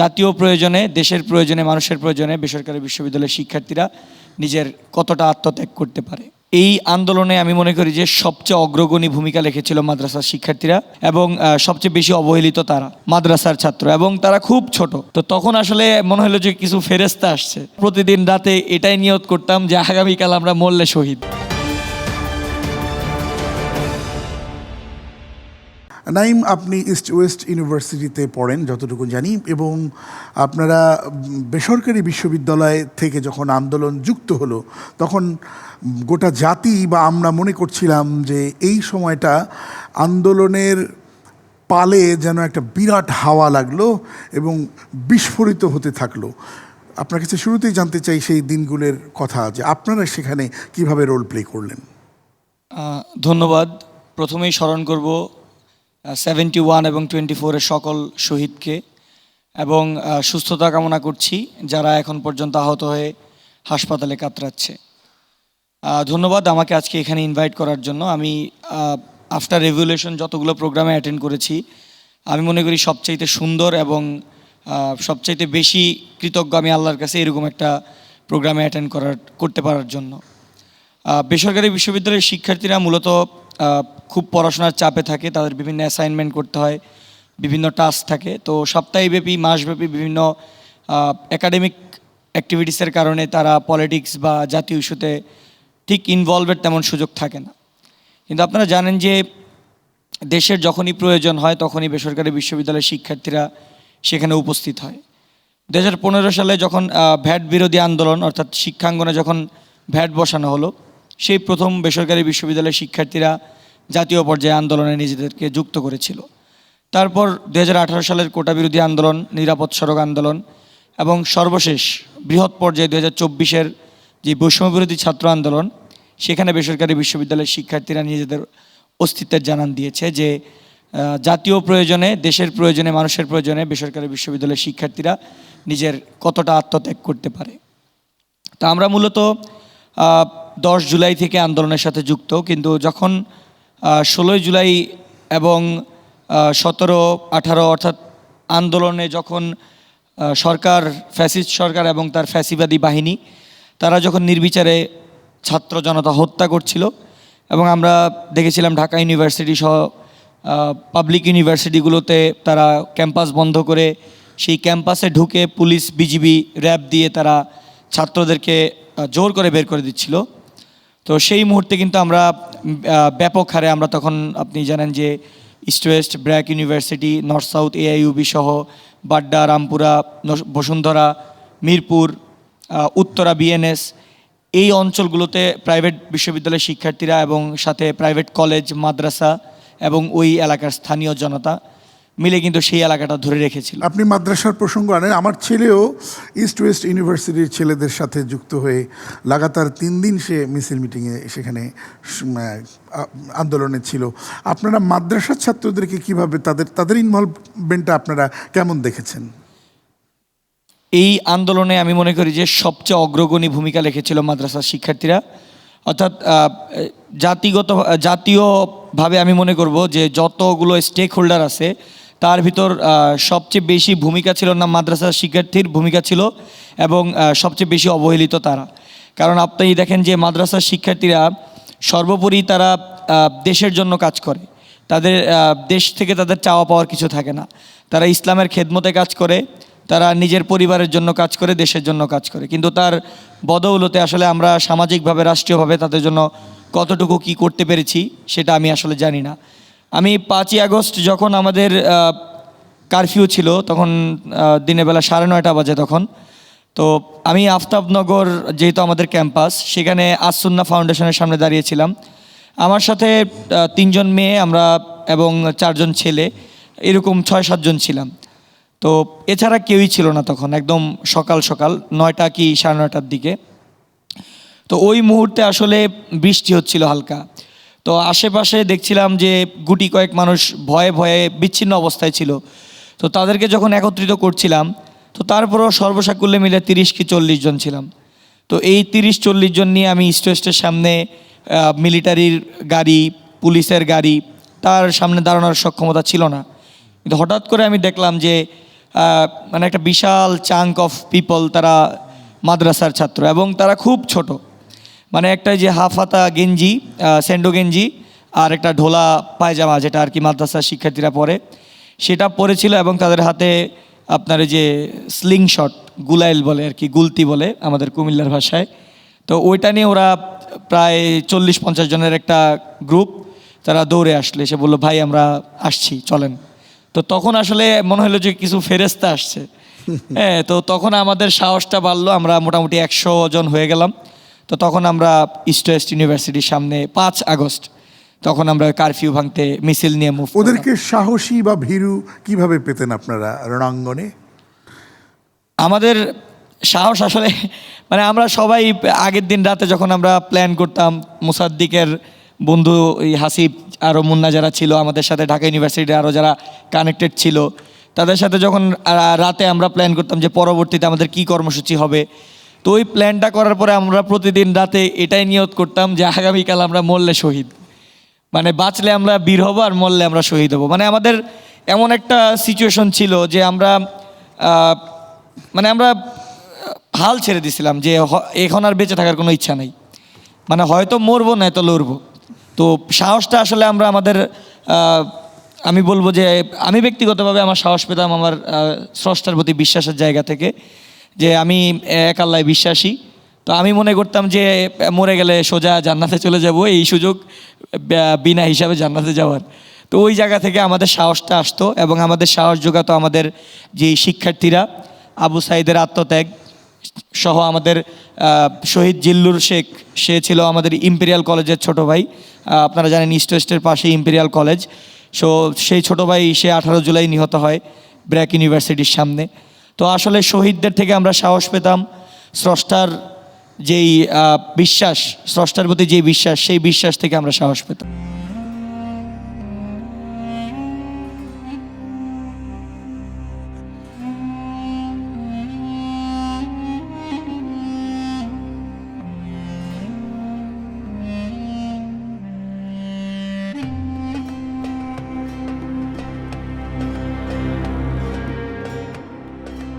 জাতীয় প্রয়োজনে, দেশের প্রয়োজনে, মানুষের প্রয়োজনে বেসরকারি বিশ্ববিদ্যালয়ের শিক্ষার্থীরা নিজের কতটা আত্মত্যাগ করতে পারে। এই আন্দোলনে আমি মনে করি যে সবচেয়ে অগ্রগণী ভূমিকা রেখেছিল মাদ্রাসার শিক্ষার্থীরা এবং সবচেয়ে বেশি অবহেলিত তারা, মাদ্রাসার ছাত্র এবং তারা খুব ছোট। তো তখন আসলে মনে হলো যে কিছু ফেরেস্তা আসছে। প্রতিদিন রাতে এটাই নিয়ত করতাম যে আগামীকাল আমরা মরলে শহীদ। নাইম, আপনি ইস্ট ওয়েস্ট ইউনিভার্সিটিতে পড়েন, যতটুকু জানি, এবং আপনারা বেসরকারি বিশ্ববিদ্যালয় থেকে যখন আন্দোলন যুক্ত হলো, তখন গোটা জাতি বা আমরা মনে করছিলাম যে এই সময়টা আন্দোলনের পালে যেন একটা বিরাট হাওয়া লাগল এবং বিস্ফোরিত হতে থাকল। আপনার কাছে শুরুতেই জানতে চাই সেই দিনগুলোর কথা, যে আপনারা সেখানে কীভাবে রোল প্লে করলেন? ধন্যবাদ। প্রথমেই স্মরণ করব সেভেন্টি ওয়ান এবং টোয়েন্টি ফোরের সকল শহীদকে এবং সুস্থতা কামনা করছি, যারা এখন পর্যন্ত আহত হয়ে হাসপাতালে কাতরাচ্ছে। ধন্যবাদ আমাকে আজকে এখানে ইনভাইট করার জন্য। আমি আফটার রেভুলেশন যতগুলো প্রোগ্রামে অ্যাটেন্ড করেছি, আমি মনে করি সবচাইতে সুন্দর এবং সবচাইতে বেশি কৃতজ্ঞ আমি আল্লাহর কাছে এরকম একটা প্রোগ্রামে অ্যাটেন্ড করার, করতে পারার জন্য। বেসরকারি বিশ্ববিদ্যালয়ের শিক্ষার্থীরা মূলত খুব পড়াশোনার চাপে থাকে, তাদের বিভিন্ন অ্যাসাইনমেন্ট করতে হয়, বিভিন্ন টাস্ক থাকে। তো সপ্তাহব্যাপী, মাসব্যাপী বিভিন্ন একাডেমিক অ্যাক্টিভিটিসের কারণে তারা পলিটিক্স বা জাতীয় ইস্যুতে ঠিক ইনভলভের তেমন সুযোগ থাকে না। কিন্তু আপনারা জানেন যে, দেশের যখনই প্রয়োজন হয়, তখনই বেসরকারি বিশ্ববিদ্যালয়ের শিক্ষার্থীরা সেখানে উপস্থিত হয়। দু হাজার পনেরো সালে যখন ভ্যাট বিরোধী আন্দোলন, অর্থাৎ শিক্ষাঙ্গনে যখন ভ্যাট বসানো হলো সেই প্রথম বেসরকারি বিশ্ববিদ্যালয়ের শিক্ষার্থীরা জাতীয় পর্যায়ে আন্দোলনে নিজেদেরকে যুক্ত করেছিল। তারপর দু হাজার আঠারো সালের কোটা বিরোধী আন্দোলন, নিরাপদ সড়ক আন্দোলন এবং সর্বশেষ বৃহৎ পর্যায়ে দু হাজার চব্বিশের যে বৈষম্য বিরোধী ছাত্র আন্দোলন, সেখানে বেসরকারি বিশ্ববিদ্যালয়ের শিক্ষার্থীরা নিজেদের অস্তিত্বের জানান দিয়েছে যে জাতীয় প্রয়োজনে, দেশের প্রয়োজনে, মানুষের প্রয়োজনে বেসরকারি বিশ্ববিদ্যালয়ের শিক্ষার্থীরা নিজের কতটা আত্মত্যাগ করতে পারে। তা আমরা মূলত দশ জুলাই থেকে আন্দোলনের সাথে যুক্ত, কিন্তু যখন ষোলোই জুলাই এবং সতেরো, আঠারো, অর্থাৎ আন্দোলনে যখন সরকার, ফ্যাসিস্ট সরকার এবং তার ফ্যাসিবাদী বাহিনী, তারা যখন নির্বিচারে ছাত্র জনতা হত্যা করছিল এবং আমরা দেখেছিলাম ঢাকা ইউনিভার্সিটি সহ পাবলিক ইউনিভার্সিটিগুলোতে তারা ক্যাম্পাস বন্ধ করে, সেই ক্যাম্পাসে ঢুকে পুলিশ, বিজিবি, র্যাব দিয়ে তারা ছাত্রদেরকে জোর করে বের করে দিচ্ছিল। তো সেই মুহূর্তে কিন্তু আমরা ব্যাপক হারে আমরা তখন আপনি জানেন যে east west BRAC university north south AIUB সহ বাড্ডা, রামপুরা বসুন্ধরা, মিরপুর উত্তরা বিএনএস এই অঞ্চলগুলোতে প্রাইভেট বিশ্ববিদ্যালয়ের শিক্ষার্থীরা এবং সাথে প্রাইভেট কলেজ মাদ্রাসা এবং ওই এলাকার স্থানীয় জনতা মিলে কিন্তু সেই এলাকাটা ধরে রেখেছিল। আপনি মাদ্রাসার প্রসঙ্গ আনেন আমার ছেলেও ইস্ট ওয়েস্ট ইউনিভার্সিটির ছেলেদের সাথে যুক্ত হয়ে লাগাতার তিন দিন সে মিছিল মিটিংয়ে সেখানে আন্দোলনে ছিল। আপনারা মাদ্রাসার ছাত্রদেরকে কীভাবে তাদের তাদের ইনভলভমেন্টটা আপনারা কেমন দেখেছেন? এই আন্দোলনে আমি মনে করি যে সবচেয়ে অগ্রগণী ভূমিকা রেখেছিল মাদ্রাসার শিক্ষার্থীরা। অর্থাৎ জাতিগত জাতীয়ভাবে আমি মনে করব যে যতগুলো স্টেক হোল্ডার আছে তার ভিতর সবচেয়ে বেশি ভূমিকা ছিল না মাদ্রাসার শিক্ষার্থীর ভূমিকা ছিল এবং সবচেয়ে বেশি অবহেলিত তারা। কারণ আপনি দেখেন যে মাদ্রাসার শিক্ষার্থীরা সর্বোপরি তারা দেশের জন্য কাজ করে। তাদের দেশ থেকে তাদের চাওয়া পাওয়ার কিছু থাকে না। তারা ইসলামের খেদমতে কাজ করে, তারা নিজের পরিবারের জন্য কাজ করে, দেশের জন্য কাজ করে। কিন্তু তার বদৌলতে আসলে আমরা সামাজিকভাবে, রাষ্ট্রীয়ভাবে তাদের জন্য কতটুকু কি করতে পেরেছি, সেটা আমি আসলে জানি না। আমি পাঁচই আগস্ট যখন আমাদের কারফিউ ছিল, তখন দিনের বেলা সাড়ে নয়টা বাজে তখন। তো আমি আফতাবনগর যেহেতু আমাদের ক্যাম্পাস, সেখানে আসুন্না ফাউন্ডেশনের সামনে দাঁড়িয়েছিলাম। আমার সাথে তিনজন মেয়ে, আমরা এবং চারজন ছেলে, এরকম ছয় সাতজন ছিলাম। তো এছাড়া কেউই ছিল না তখন, একদম সকাল সকাল, নয়টা কি সাড়ে নয়টার দিকে। তো ওই মুহূর্তে আসলে বৃষ্টি হচ্ছিল হালকা। তো আশেপাশে দেখছিলাম যে গুটি কয়েক মানুষ ভয়ে ভয়ে বিচ্ছিন্ন অবস্থায় ছিল। তো তাদেরকে যখন একত্রিত করছিলাম, তো তারপরও সর্বসাকুল্যে মিলে তিরিশ কি চল্লিশ জন ছিলাম। তো এই তিরিশ চল্লিশ জন নিয়ে আমি স্টেস্টের সামনে মিলিটারির গাড়ি, পুলিশের গাড়ি, তার সামনে দাঁড়ানোর সক্ষমতা ছিল না। কিন্তু হঠাৎ করে আমি দেখলাম যে মানে একটা বিশাল চাঙ্ক অফ পিপল তারা মাদ্রাসার ছাত্র এবং তারা খুব ছোট। মানে একটা যে হাফ হাতা গেঞ্জি স্যান্ডো গেঞ্জি আর একটা ঢোলা পায়জামা যেটা আর কি মাদ্রাসার শিক্ষার্থীরা পরে। সেটা পরেছিল এবং তাদের হাতে আপনার এই যে স্লিং শট গুলাইল বলে আর কি গুলতি বলে আমাদের কুমিল্লার ভাষায়। তো ওইটা নিয়ে ওরা প্রায় চল্লিশ পঞ্চাশ জনের একটা গ্রুপ তারা দৌড়ে আসলে। সে বলল ভাই আমরা আসছি চলেন। তো তখন আসলে মনে হলো যে কিছু ফেরেস্তা আসছে। হ্যাঁ তো তখন আমাদের সাহসটা বাড়লো আমরা মোটামুটি একশো জন হয়ে গেলাম। তো তখন আমরা ইস্ট ওয়েস্ট ইউনিভার্সিটির সামনে পাঁচ আগস্ট তখন আমরা কারফিউ ভাঙতে মিছিল নিয়ে মুভ ওদেরকে সাহসী বা ভীরু কীভাবে পেতেন আপনারা রণাঙ্গনে? আমাদের সাহস আসলে মানে আমরা সবাই আগের দিন রাতে যখন আমরা প্ল্যান করতাম মুসাদ্দিকের বন্ধু এই হাসিব আরও মুন্না যারা ছিল আমাদের সাথে ঢাকা ইউনিভার্সিটির আরও যারা কানেক্টেড ছিল তাদের সাথে যখন রাতে আমরা প্ল্যান করতাম যে পরবর্তীতে আমাদের কি কর্মসূচি হবে তো ওই প্ল্যানটা করার পরে আমরা প্রতিদিন রাতে এটাই নিয়ত করতাম যে আগামীকাল আমরা মরলে শহীদ। মানে বাঁচলে আমরা বীর হব আর মরলে আমরা শহীদ হব। মানে আমাদের এমন একটা সিচুয়েশন ছিল যে আমরা মানে আমরা হাল ছেড়ে দিছিলাম যে এখন আর বেঁচে থাকার কোনো ইচ্ছা নেই। মানে হয়তো মরবো, নয়তো লড়বো। তো সাহসটা আসলে আমরা আমাদের আমি বলব যে আমি ব্যক্তিগতভাবে আমার সাহস পেতাম আমার স্রষ্টার প্রতি বিশ্বাসের জায়গা থেকে। যে আমি এক আল্লাহ বিশ্বাসী। তো আমি মনে করতাম যে, মরে গেলে সোজা জান্নাতে চলে যাব, এই সুযোগ বিনা হিসাবে জান্নাতে যাওয়ার। তো ওই জায়গা থেকে আমাদের সাহসটা আসতো এবং আমাদের সাহস যোগাতো আমাদের যে শিক্ষার্থীরা, আবু সাইদের আত্মত্যাগ সহ আমাদের শহীদ জিল্লুর শেখ, সে ছিল আমাদের ইম্পেরিয়াল কলেজের ছোট ভাই। আপনারা জানেন ইস্ট ওয়েস্টের পাশে ইম্পেরিয়াল কলেজ। সো সেই ছোট ভাই, সে আঠারো জুলাই নিহত হয় ব্র্যাক ইউনিভার্সিটির সামনে। তো আসলে শহীদদের থেকে আমরা সাহস পেতাম। স্রষ্টার যেই বিশ্বাস, স্রষ্টার প্রতি যেই বিশ্বাস, সেই বিশ্বাস থেকে আমরা সাহস পেতাম।